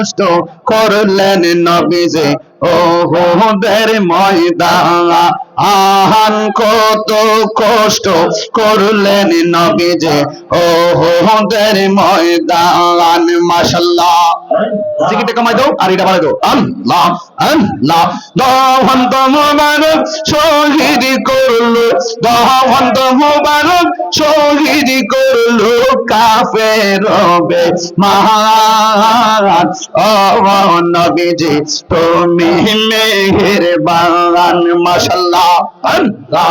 কষ্ট করলেন নবীজি। ও দের ময়দান, আহান কত কষ্ট করলেন নবীজি। ও দের ময়দান মাশাল্লাহ জিকিরটা কমাই দাও আর এটা বাড়াই দাও আল্লাহ আল্লাহ। দহন্ত মুবারক শহীদ করল, দহন্ত মুবারক শহীদ করল কাফের মহান। ও নবীজি, তুমি মেহেরবান মাশাল্লাহ আল্লাহ।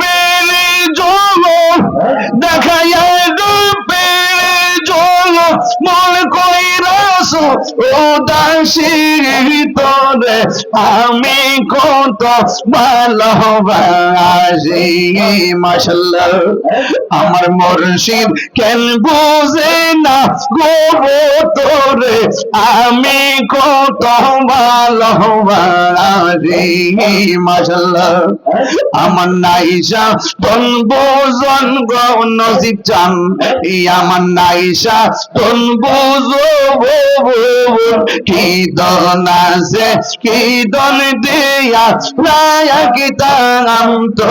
পেলে জলো, দেখাইয়া পেলে জলো, মন কইরাস ও দাসী তোরে আমি কত ভালোবাসি। মাশাল্লাহ আমার মুর্শিদ কেন বুঝে না গো তোরে আমি কত ভালোবাসি মাশাল্লাহ আমার নাইসা তন বোজন গো চান। আমার নাইসা তন বোঝো কি দন আছে, কি দন দিয়া রায়া কি তাম তো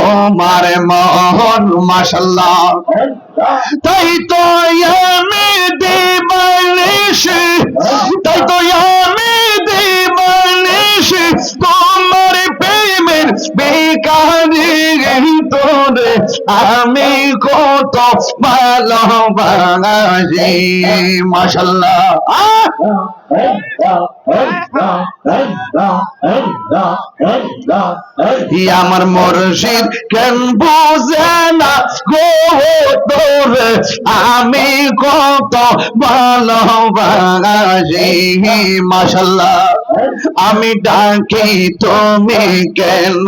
ওমার মোহন মাশাল্লাহ তাই তো তোরে আমি কত ভালোবাসি মাশাল্লাহ আমার মুর্শিদ কেন বুঝে না গো তোরে আমি কত ভালোবাসি মাশাল্লাহ আমি ডাকি তুমি কেন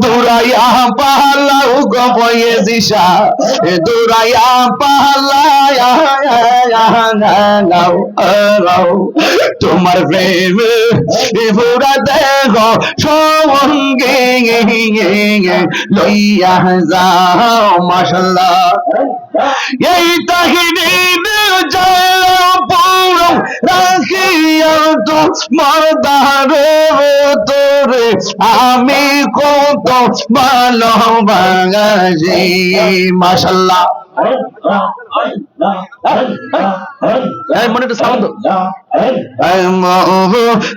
দুরাইয়া পালাও গো বয়ে দিশা দুরাইয়া পালায়া তোমার প্রেম পুরা দেহ সঙ্গে লইয়া যাও মাশাল্লাহ এই তাহিনী রাখিয়া তো মরদারে তোরে, আমি কত ভালোবাসি মাশাল্লাহ এই মনে একটু সাউন্ড।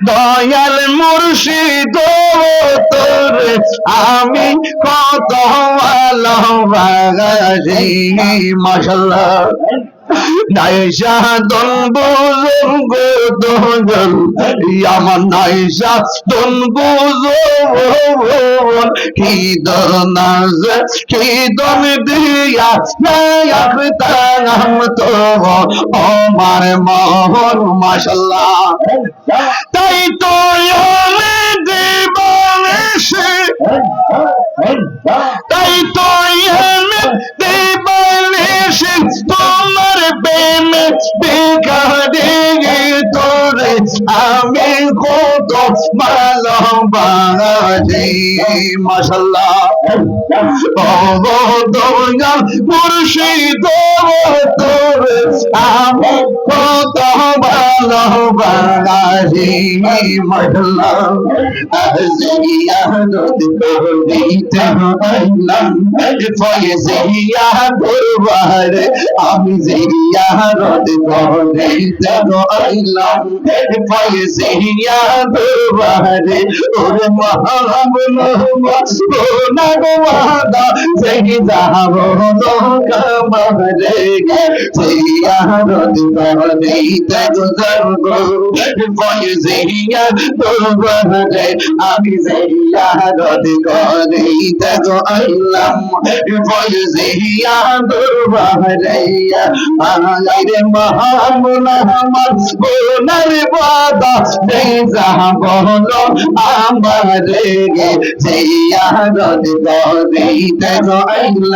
দয়াল মুর্শিদ তোরে আমি কত ভালোবাসি মাশাল্লাহ নাইসা দন বুজুর্গ দোজন আমার বুজুর্গ কি কি দন দিয়া তো আমার মোহন মাশাল্লাহ তাই তো আমি দিবানিসে তাই ভালোবাসি মাশাল্লাহ ও দয়াল মুর্শিদ তোরে আমি কত ভালোবাসি মাশাল্লাহ আজিয়া নদী করিতে হইলাম ফয়েজিয়া দরবার আমি জিয়া রদ করিতে হইলাম ফয়েজিয়া দরবার ওরে মহাবন সোনা গোয়াদা সেই যাব লোক মারে জিয়া রদ আমি দরবারে আইরে মহামুনা আমার বলো আমার গে করিতে গো আইলাম